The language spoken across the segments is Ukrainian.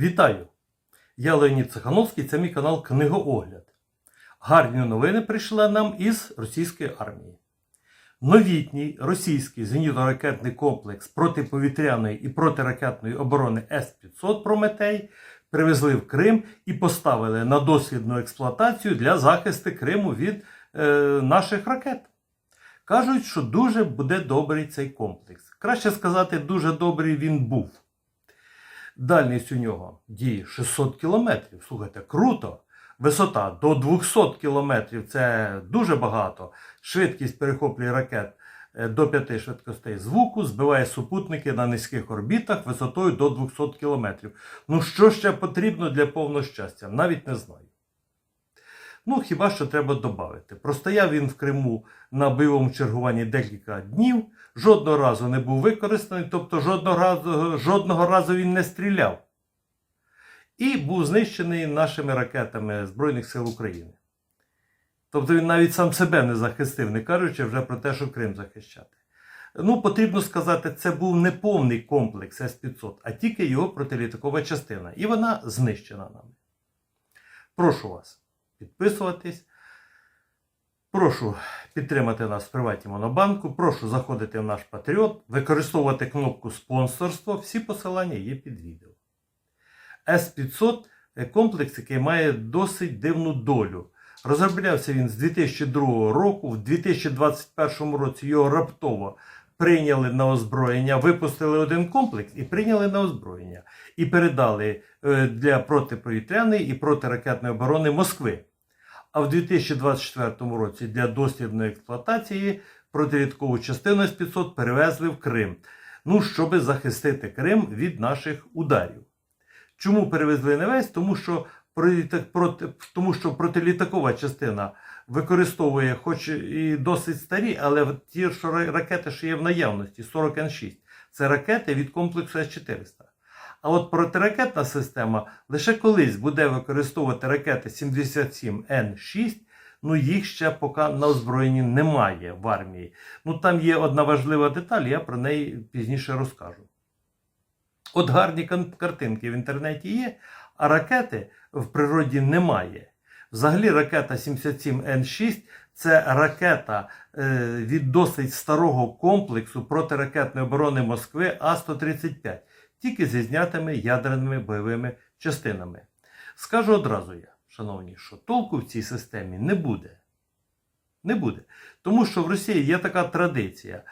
Вітаю! Я Леонід Цехановський, це мій канал Книгоогляд. Гарні новини прийшли нам із російської армії. Новітній російський зенітно-ракетний комплекс протиповітряної і протиракетної оборони С-500 Прометей привезли в Крим і поставили на дослідну експлуатацію для захисту Криму від е, наших ракет. Кажуть, що дуже буде добрий цей комплекс. Краще сказати, дуже добрий він був. Дальність у нього діє 600 кілометрів. Слухайте, круто. Висота до 200 кілометрів це дуже багато. Швидкість перехоплює ракет е, до 5 швидкостей звуку, збиває супутники на низьких орбітах висотою до 200 кілометрів. Ну що ще потрібно для повного щастя? Навіть не знаю. Ну, хіба що треба додати. Простояв він в Криму на бойовому чергуванні декілька днів, жодного разу не був використаний, тобто жодного разу, жодного разу він не стріляв. І був знищений нашими ракетами Збройних сил України. Тобто він навіть сам себе не захистив, не кажучи вже про те, що Крим захищати. Ну, потрібно сказати, це був не повний комплекс С-500, а тільки його протилітакова частина. І вона знищена нами. Прошу вас підписуватись. Прошу підтримати нас в приваті Монобанку. Прошу заходити в наш Патріот, використовувати кнопку спонсорство. Всі посилання є під відео. С-500 комплекс, який має досить дивну долю. Розроблявся він з 2002 року, в 2021 році його раптово прийняли на озброєння, випустили один комплекс і прийняли на озброєння. І передали е, для протиповітряної і протиракетної оборони Москви. А в 2024 році для дослідної експлуатації протирядкову частину С-500 перевезли в Крим. Ну, щоб захистити Крим від наших ударів. Чому перевезли не весь? Тому що, проти, тому що протилітакова частина використовує, хоч і досить старі, але ті що ракети, що є в наявності, 40 Н6, це ракети від комплексу С-400. А от протиракетна система лише колись буде використовувати ракети 77Н6, ну їх ще поки на озброєнні немає в армії. Ну там є одна важлива деталь, я про неї пізніше розкажу. От гарні картинки в інтернеті є, а ракети в природі немає. Взагалі, ракета 77Н6 це ракета е, від досить старого комплексу протиракетної оборони Москви А-135, тільки зі знятими ядерними бойовими частинами. Скажу одразу я, шановні, що толку в цій системі не буде. Не буде. Тому що в Росії є така традиція.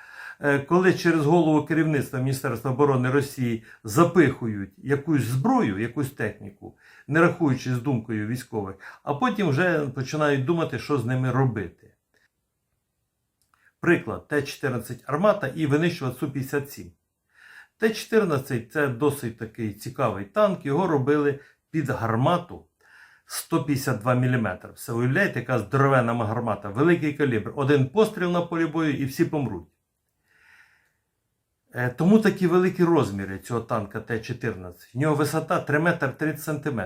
Коли через голову керівництва Міністерства оборони Росії запихують якусь зброю, якусь техніку, не рахуючи з думкою військових, а потім вже починають думати, що з ними робити. Приклад Т-14 Армата і винищувач Су-57. Т-14 це досить такий цікавий танк, його робили під гармату 152 мм. Все уявляєте, яка здоровена гармата, великий калібр. Один постріл на полі бою і всі помруть. Тому такі великі розміри цього танка Т-14. В нього висота 3 метр 30 см.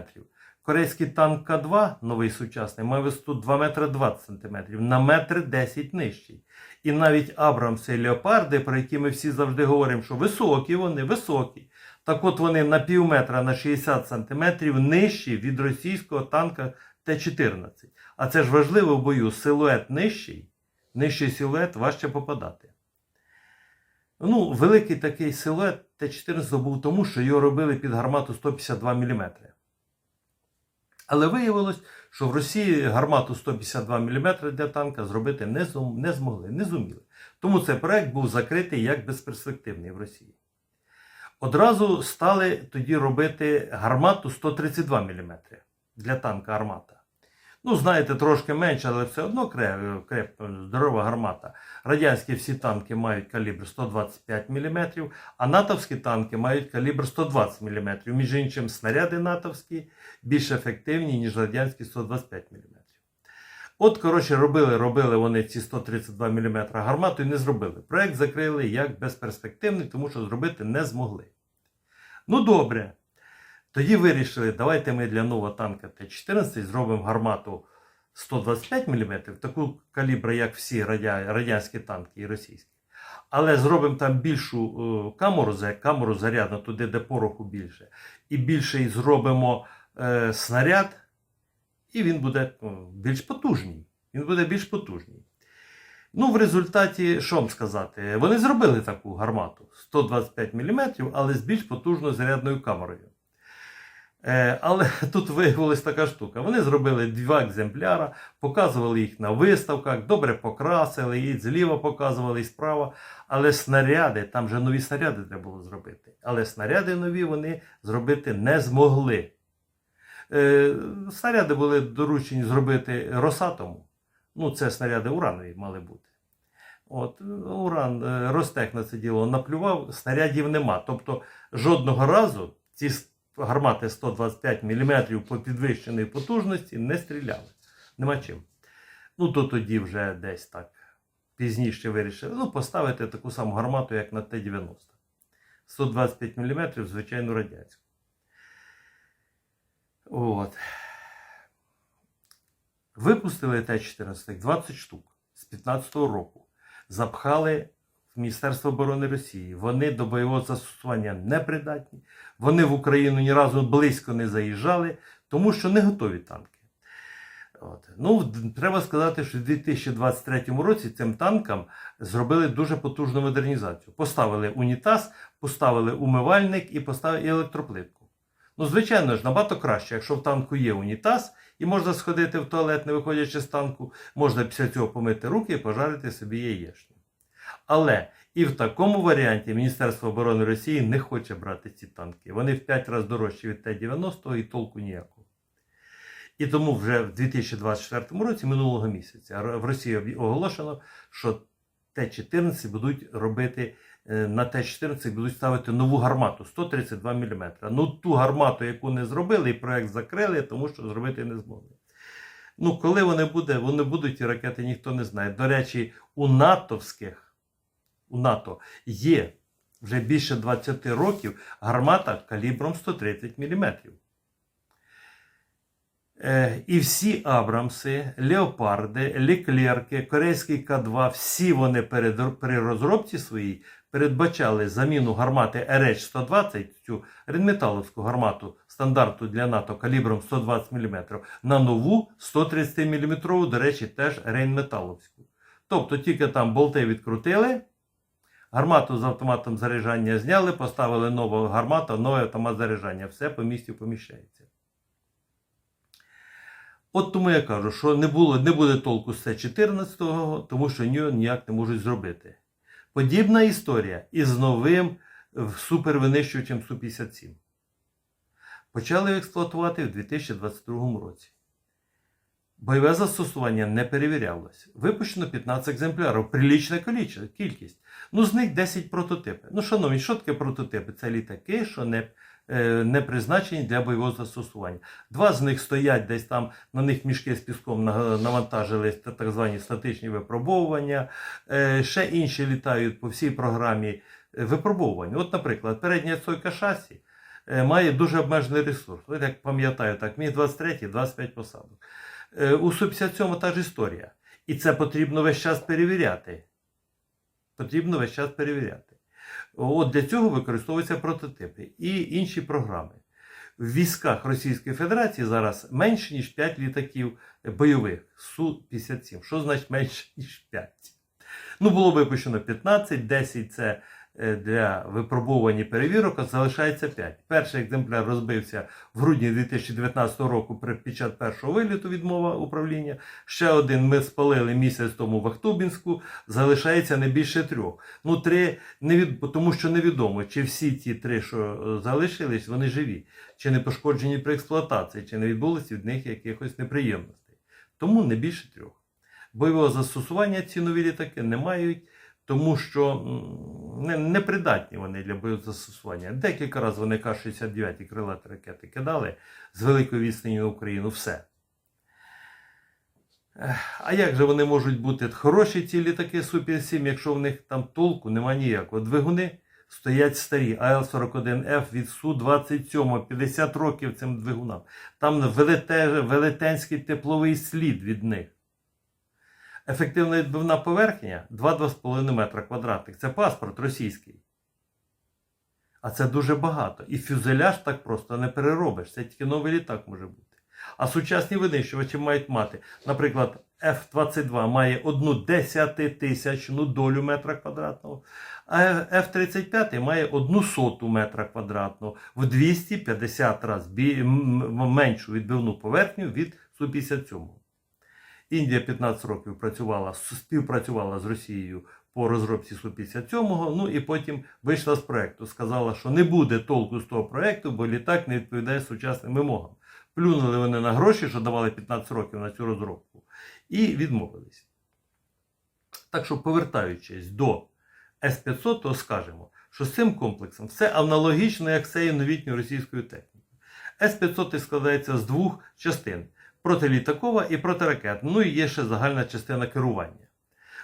Корейський танк К2, новий сучасний, має висоту 2 метри 20 см, на метр 10 нижчий. І навіть Абрамси і Леопарди, про які ми всі завжди говоримо, що високі вони, високі. Так от вони на пів метра на 60 см нижчі від російського танка Т-14. А це ж важливо в бою, силует нижчий, нижчий силует важче попадати. Ну, великий такий силует Т-14 був тому, що його робили під гармату 152 мм. Але виявилось, що в Росії гармату 152 мм для танка зробити не, не змогли, не зуміли. Тому цей проект був закритий як безперспективний в Росії. Одразу стали тоді робити гармату 132 мм для танка армата. Ну, знаєте, трошки менше, але все одно креп, креп, здорова гармата. Радянські всі танки мають калібр 125 мм, а натовські танки мають калібр 120 мм. Між іншим, снаряди натовські більш ефективні, ніж радянські 125 мм. От, коротше, робили робили вони ці 132 мм гармату і не зробили. Проект закрили як безперспективний, тому що зробити не змогли. Ну, добре. Тоді вирішили, давайте ми для нового танка Т-14 зробимо гармату 125 мм, таку калібру, як всі радянські танки і російські. Але зробимо там більшу е, камеру, камеру зарядну, туди, де пороху більше, і більше зробимо е, снаряд, і він буде ну, більш потужний. Він буде більш потужний. Ну, в результаті, що вам сказати, вони зробили таку гармату 125 мм, але з більш потужною зарядною камерою. Е, але тут виявилась така штука. Вони зробили два екземпляра, показували їх на виставках, добре покрасили, і зліва показували, і справа. Але снаряди, там же нові снаряди треба було зробити. Але снаряди нові вони зробити не змогли. Е, снаряди були доручені зробити Росатому. Ну, це снаряди уранові мали бути. От, уран е, Ростек на це діло наплював, снарядів нема. Тобто жодного разу ці гармати 125 мм по підвищеній потужності не стріляли. Нема чим. Ну, то тоді вже десь так пізніше вирішили ну, поставити таку саму гармату, як на Т-90. 125 мм, звичайно, радянську. От. Випустили Т-14 20 штук з 15-го року. Запхали в Міністерство оборони Росії. Вони до бойового застосування не придатні. Вони в Україну ні разу близько не заїжджали, тому що не готові танки. От. Ну, треба сказати, що в 2023 році цим танкам зробили дуже потужну модернізацію. Поставили унітаз, поставили умивальник і поставили електроплитку. Ну, звичайно ж, набагато краще, якщо в танку є унітаз, і можна сходити в туалет, не виходячи з танку, можна після цього помити руки і пожарити собі яєчню. Але і в такому варіанті Міністерство оборони Росії не хоче брати ці танки. Вони в 5 разів дорожчі від Т-90 і толку ніякого. І тому вже в 2024 році, минулого місяця, в Росії оголошено, що Т-14 будуть робити е, на Т-14 будуть ставити нову гармату 132 мм. Ну ту гармату, яку не зробили, і проект закрили, тому що зробити не змогли. Ну, коли вони буде, вони будуть ті ракети, ніхто не знає. До речі, у натовських у НАТО є вже більше 20 років гармата калібром 130 мм. Е, і всі Абрамси, Леопарди, Леклерки, Корейський К-2, всі вони перед, при розробці своїй передбачали заміну гармати RH-120, цю ренметаловську гармату стандарту для НАТО калібром 120 мм, на нову 130 мм, до речі, теж рейнметаловську. Тобто тільки там болти відкрутили, гармату з автоматом заряджання зняли, поставили нову гармату, новий автомат заряджання. Все по місті поміщається. От тому я кажу, що не, було, не буде толку з С-14, тому що нього ніяк не можуть зробити. Подібна історія із новим е, супервинищувачем Су-57. Почали експлуатувати в 2022 році. Бойове застосування не перевірялось. Випущено 15 екземплярів, прилічна кількість. Ну, з них 10 прототипи. Ну, шановні, що таке прототипи? Це літаки, що не, е, не призначені для бойового застосування. Два з них стоять десь там, на них мішки з піском на- навантажили так звані статичні випробовування. Е, Ще інші літають по всій програмі е, випробовування. От, наприклад, передня стойка шасі має дуже обмежений ресурс. От як пам'ятаю, так, міг 23 25 посадок. Е, У Су-57 та ж історія. І це потрібно весь час перевіряти. Потрібно весь час перевіряти. От для цього використовуються прототипи і інші програми. В військах Російської Федерації зараз менше, ніж 5 літаків бойових Су-57. Що значить менше, ніж 5? Ну, було випущено 15, 10 це для випробувань і перевірок, залишається 5. Перший екземпляр розбився в грудні 2019 року під час першого виліту відмова управління. Ще один ми спалили місяць тому в Ахтубінську, залишається не більше трьох. Ну, три не від... тому що невідомо, чи всі ті три, що е, залишились, вони живі, чи не пошкоджені при експлуатації, чи не відбулося від них якихось неприємностей. Тому не більше трьох. Бойового застосування ці нові літаки не мають, тому що м, не, непридатні вони для бойового застосування. Декілька разів вони К-69 крилаті ракети кидали з великої відстані на Україну. Все. А як же вони можуть бути хороші ці літаки Су-57, якщо в них там толку нема ніякого? Двигуни стоять старі, АЛ-41Ф від Су-27, 50 років цим двигунам. Там велете, велетенський тепловий слід від них. Ефективна відбивна поверхня 2-2,5 метра квадратних. Це паспорт російський. А це дуже багато. І фюзеляж так просто не переробиш. Це тільки новий літак може бути. А сучасні винищувачі мають мати, наприклад, F-22 має одну десятитисячну долю метра квадратного, а F-35 має одну соту метра квадратного в 250 разів меншу відбивну поверхню від Су-57. Індія 15 років працювала, співпрацювала з Росією по розробці Су-57, ну і потім вийшла з проекту. Сказала, що не буде толку з того проекту, бо літак не відповідає сучасним вимогам. Плюнули вони на гроші, що давали 15 років на цю розробку, і відмовились. Так що, повертаючись до С-500, то скажемо, що з цим комплексом все аналогічно, як цією новітньою російською технікою. С-500 складається з двох частин протилітакова і протиракетна. Ну і є ще загальна частина керування.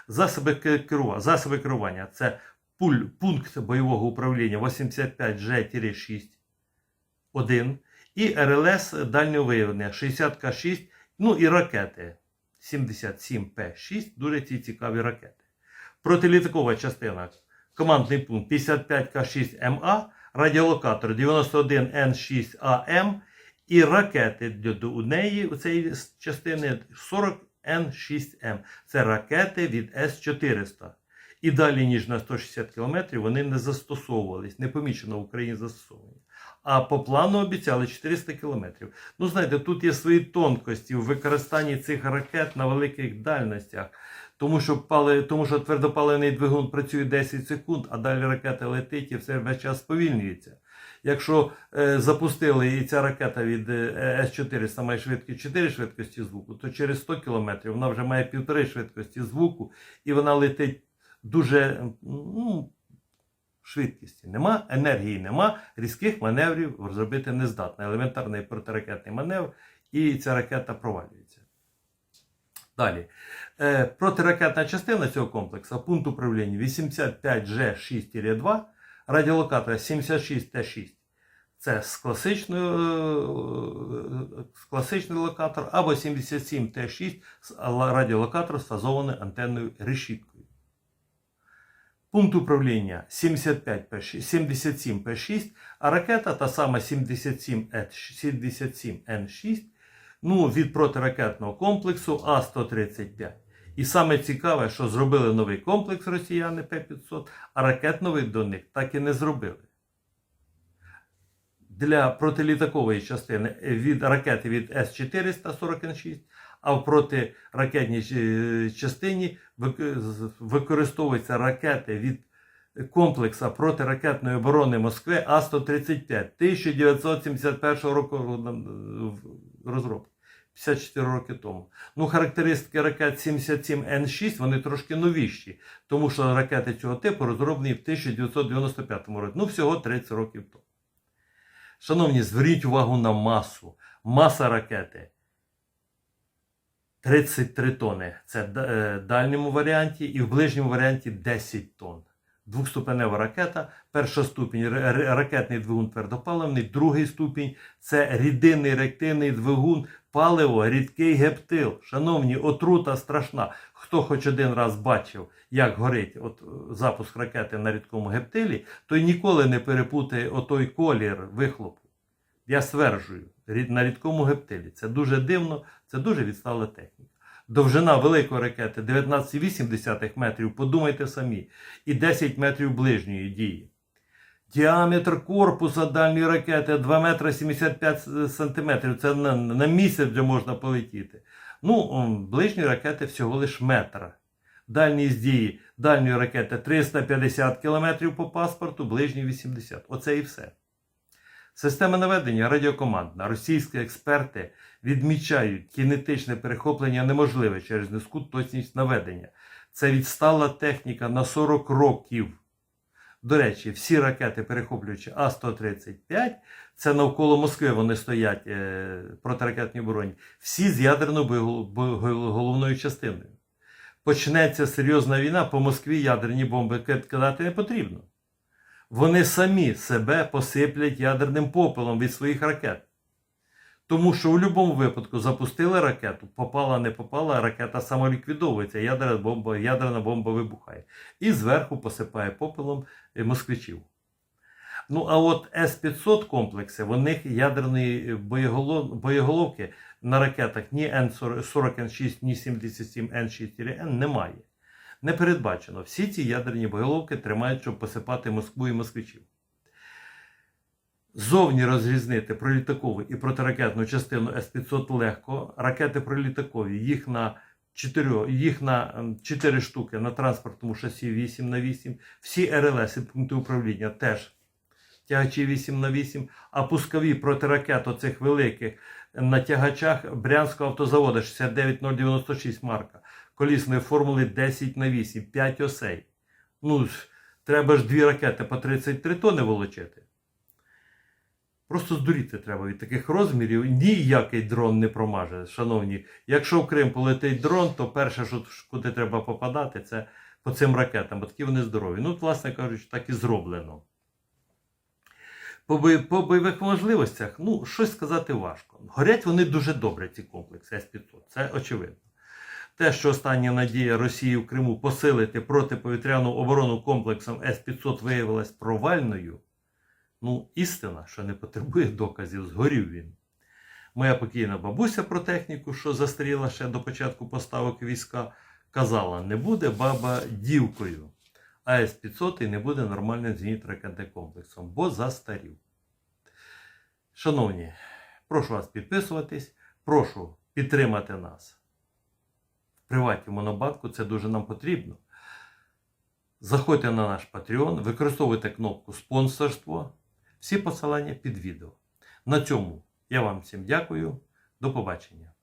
Засоби, ке- засоби керування це пуль, пункт бойового управління 85G-6 1 і РЛС дальнього виявлення 60К6, ну і ракети 77П6, дуже ці цікаві ракети. Протилітакова частина, командний пункт 55К6МА, радіолокатор 91Н6АМ і ракети у неї у цієї частини 40Н6М. Це ракети від С-400. І далі, ніж на 160 км, вони не застосовувались, не помічено в Україні застосовані. А по плану обіцяли 400 кілометрів. Ну, знаєте, тут є свої тонкості в використанні цих ракет на великих дальностях. Тому що, пали, тому що твердопаливний двигун працює 10 секунд, а далі ракета летить і все весь час сповільнюється. Якщо е, запустили і ця ракета від е, С-400 має швидкість 4 швидкості звуку, то через 100 км вона вже має півтори швидкості звуку, і вона летить дуже ну, швидкісті. Нема, енергії нема, різких маневрів зробити не здатна. Елементарний протиракетний маневр, і ця ракета провалюється. Далі. Е, протиракетна частина цього комплексу, пункт управління 85G6-2, радіолокатор 76Т6. Це з е, класичний локатор або 77Т6 з радіолокатор з фазованою антенною решіткою. Пункт управління 75П6, 77П6, а ракета та сама 77Н6 ну, від протиракетного комплексу А-135. І саме цікаве, що зробили новий комплекс росіяни П-500, а ракет нових до них так і не зробили. Для протилітакової частини від ракети від С-400 40Н6, а в протиракетній е, частині використовуються ракети від комплекса протиракетної оборони Москви А-135 1971 року е, розробки. 54 роки тому. Ну, характеристики ракет 77Н6 вони трошки новіші, тому що ракети цього типу розроблені в 1995 році. Ну, всього 30 років тому. Шановні, зверніть увагу на масу. Маса ракети 33 тони. Це в е, дальньому варіанті і в ближньому варіанті 10 тонн. Двохступенева ракета, перша ступінь ракетний двигун твердопаливний, другий ступінь це рідинний реактивний двигун, паливо, рідкий гептил. Шановні, отрута страшна. Хто хоч один раз бачив, як горить от, е, запуск ракети на рідкому гептилі, той ніколи не перепутає отой колір вихлопу. Я стверджую, на рідкому гептилі. Це дуже дивно, це дуже відстала техніка. Довжина великої ракети 19,8 метрів, подумайте самі, і 10 метрів ближньої дії. Діаметр корпуса дальньої ракети 2 метри 75 сантиметрів. Це на, на місяць вже можна полетіти. Ну, м, ближньої ракети всього лиш метр. Дальність дії дальньої ракети 350 км по паспорту, ближній 80. Оце і все. Система наведення радіокомандна. Російські експерти відмічають, кінетичне перехоплення неможливе через низьку точність наведення. Це відстала техніка на 40 років. До речі, всі ракети, перехоплюючи А-135, це навколо Москви вони стоять е, протиракетній обороні, всі з ядерною боєголовною частиною. Почнеться серйозна війна, по Москві ядерні бомби кидати не потрібно. Вони самі себе посиплять ядерним попелом від своїх ракет. Тому що у будь-якому випадку запустили ракету, попала, не попала, ракета самоліквідовується, ядерна бомба, ядерна бомба вибухає. І зверху посипає попелом москвичів. Ну, а от С-500 комплекси, в них ядерної боєголовки на ракетах ні Н-40Н6, ні 77Н6-Н немає. Не передбачено. Всі ці ядерні боєголовки тримають, щоб посипати Москву і москвичів. Зовні розрізнити пролітакову і протиракетну частину С-500 легко. Ракети пролітакові, їх на 4, їх на 4 штуки на транспортному шасі 8 на 8 Всі РЛС і пункти управління теж тягачі 8 на 8 а пускові протиракет оцих великих на тягачах Брянського автозаводу 69096 марка, колісної формули 10 на 8 5 осей. Ну, треба ж дві ракети по 33 тони волочити. Просто здуріти треба від таких розмірів. Ніякий дрон не промаже, шановні. Якщо в Крим полетить дрон, то перше, що куди треба попадати, це по цим ракетам, бо такі вони здорові. Ну, власне кажучи, так і зроблено. По, бойових можливостях, ну, щось сказати важко. Горять вони дуже добре, ці комплекси С-500, це очевидно. Те, що остання надія Росії в Криму посилити протиповітряну оборону комплексом С-500 виявилась провальною, ну, істина, що не потребує доказів, згорів він. Моя покійна бабуся про техніку, що застаріла ще до початку поставок війська, казала: не буде баба дівкою, а С-500 не буде нормальним зенітно-ракетним комплексом, бо застарів. Шановні, прошу вас підписуватись, прошу підтримати нас в приваті Монобанку, це дуже нам потрібно. Заходьте на наш Patreon, використовуйте кнопку спонсорство. Всі посилання під відео. На цьому я вам всім дякую. До побачення.